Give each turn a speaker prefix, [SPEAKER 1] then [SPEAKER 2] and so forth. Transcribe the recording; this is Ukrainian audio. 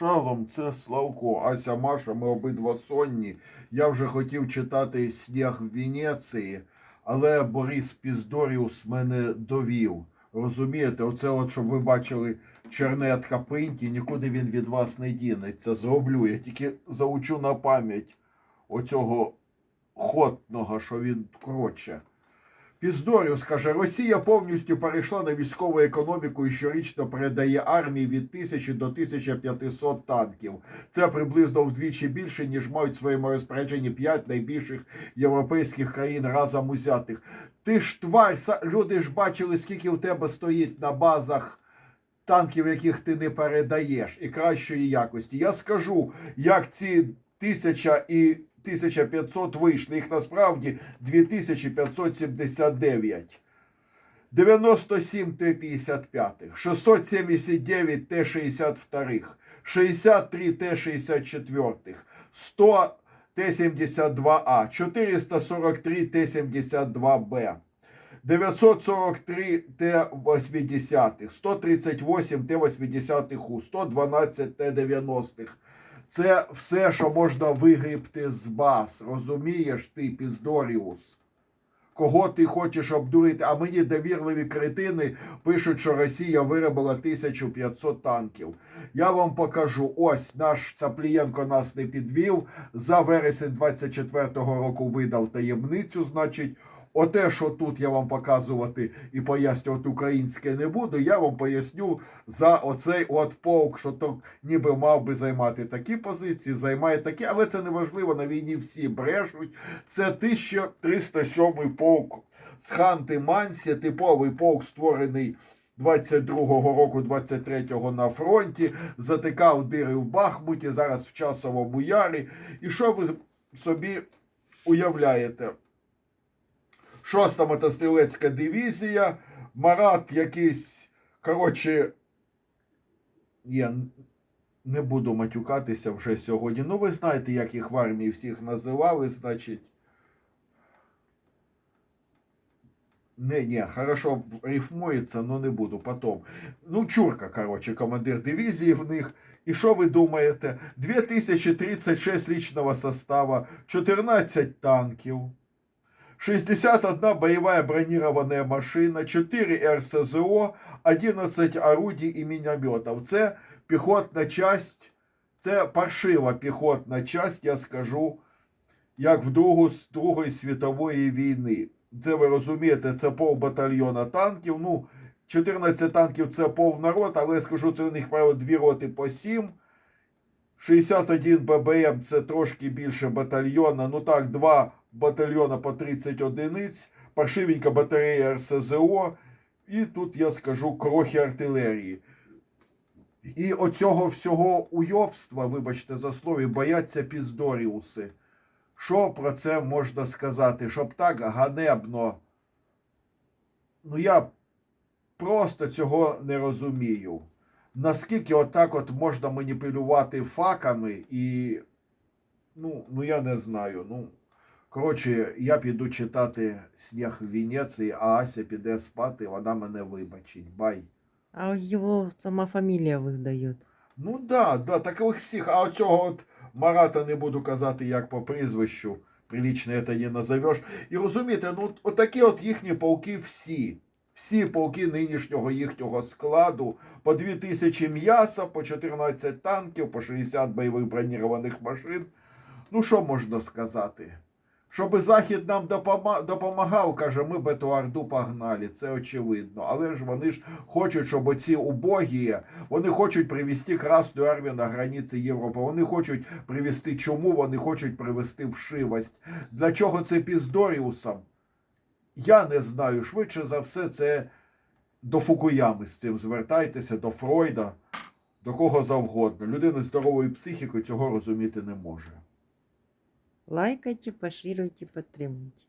[SPEAKER 1] Шалом, це Славко, Ася Маша, ми обидва сонні. Я вже хотів читати сніг в Венеції, але Борис Піздоріус мене довів. Розумієте, оце от, щоб ви бачили чернетка пинті, нікуди він від вас не дінеться. Зроблю. Я тільки заучу на пам'ять оцього хотного, що він коротше. Піздоріус каже, Росія повністю перейшла на військову економіку і щорічно передає армії від 1000 до 1500 танків. Це приблизно вдвічі більше, ніж мають в своєму розпорядженні 5 найбільших європейських країн разом узятих. Ти ж тварь, люди ж бачили, скільки у тебе стоїть на базах танків, яких ти не передаєш, і кращої якості. Я скажу, як ці тисяча і 1500 вийшли. Їх насправді 2579. 97 Т-55, 679 Т-62, 63 Т-64, 100 Т-72А, 443 Т-72Б, 943 Т-80, 138 Т-80У, 112 Т-90. Це все, що можна вигрібти з баз. Розумієш ти, Піздоріус? Кого ти хочеш обдурити? А мені довірливі кретини пишуть, що Росія виробила 1500 танків. Я вам покажу. Ось наш Цаплієнко нас не підвів. За вересень 24-го року видав таємницю. Значить, оте, що тут я вам показувати і пояснювати українське не буду, я вам поясню за оцей от полк, що то ніби мав би займати такі позиції, займає такі, але це не важливо. На війні всі брешуть. Це 1307 полк з Ханти Мансі, типовий полк, створений 22-го року, 23-го на фронті, затикав дири в Бахмуті, зараз в часовому ярі. І що ви собі уявляєте? Шоста мотострілецька дивізія, Марат якийсь, коротше, я не буду матюкатися вже сьогодні. Ну, ви знаєте, як їх в армії всіх називали, значить. Не, не, хорошо рифмується, но не буду потом. Ну, Чурка, короче, командир дивізії в них. І що ви думаєте? 2036 личного состава, 14 танків, 61 боевая бронированная машина, 4 РСЗО, 11 орудій і мінометів. Це піхотна часть, це паршива піхотна часть, я скажу, як в Другу, з Другої світової війни. Це ви розумієте, це пов батальйона танків. Ну, 14 танків це повна рота, але я скажу, це у них правило дві роти по 7. 61 ББМ це трошки більше батальйона. Ну так, два батальйона по 30 одиниць, паршивенька батарея РСЗО. І тут я скажу крохи артилерії. І оцього всього уйобства, вибачте за слові, бояться піздоріуси. Що про це можна сказати? Щоб так ганебно. Ну я просто цього не розумію. Наскільки отак от можна маніпулювати факами і. Ну, ну я не знаю. Ну, коротше, я піду читати сніг в Венеції, а Ася піде спати, вона мене вибачить. Бай.
[SPEAKER 2] А его сама фамилия выдает.
[SPEAKER 1] Ну да, да, такових всіх. А оцього от Марата не буду казати, як по прізвищу. Прилічно це не назовеш. І розумієте, ну отакі от їхні полки всі. Всі полки нинішнього їхнього складу по 2000 м'яса, по 14 танків, по 60 бойових бронірованих машин. Ну, що можна сказати? Щоби Захід нам допомагав, каже, ми би ту Орду погнали, це очевидно. Але ж вони ж хочуть, щоб оці убогі, вони хочуть привести Красну армію на границі Європи. Вони хочуть привести чому, вони хочуть привести вшивость. Для чого це піздоріусам? Я не знаю. Швидше за все, це до Фукуями з цим звертайтеся, до Фройда, до кого завгодно. Людина з здоровою психікою цього розуміти не може.
[SPEAKER 2] Лайкайте, поширюйте, подтримуйте.